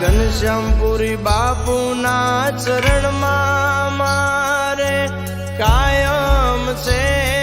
ઘનશ્યામપુરી બાપુના ચરણમાં મારે કાયમ છે.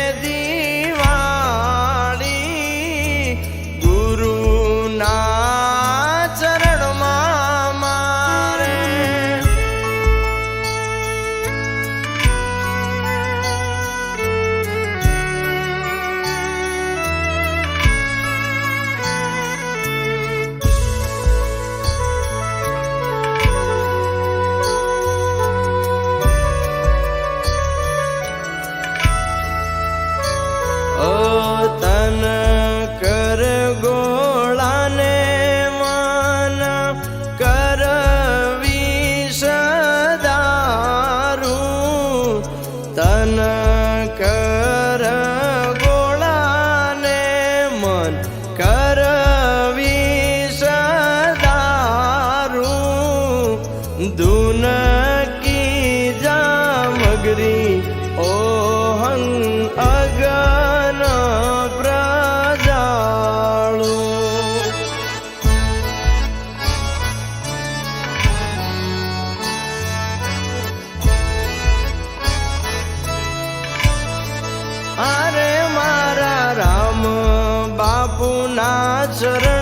दून की जामगरी ओहंग अगन प्रजाणु अरे मारा राम बापू ना चरण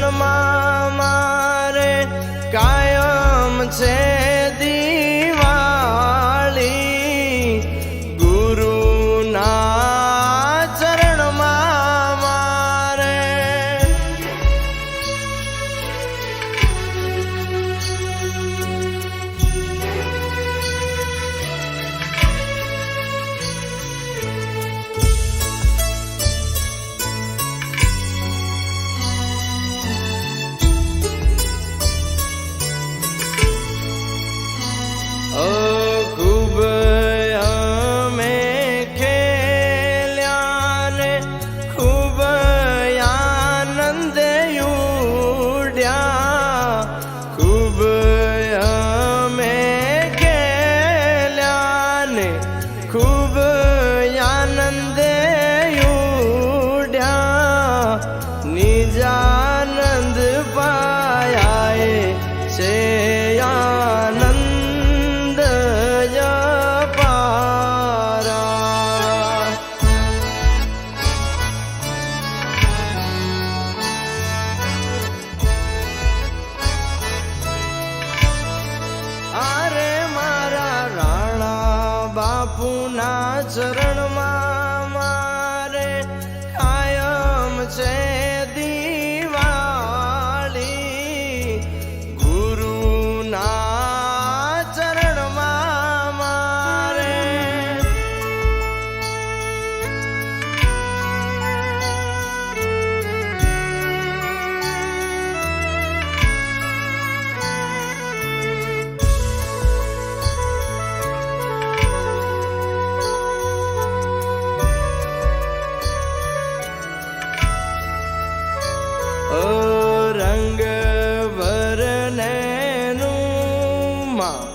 mom.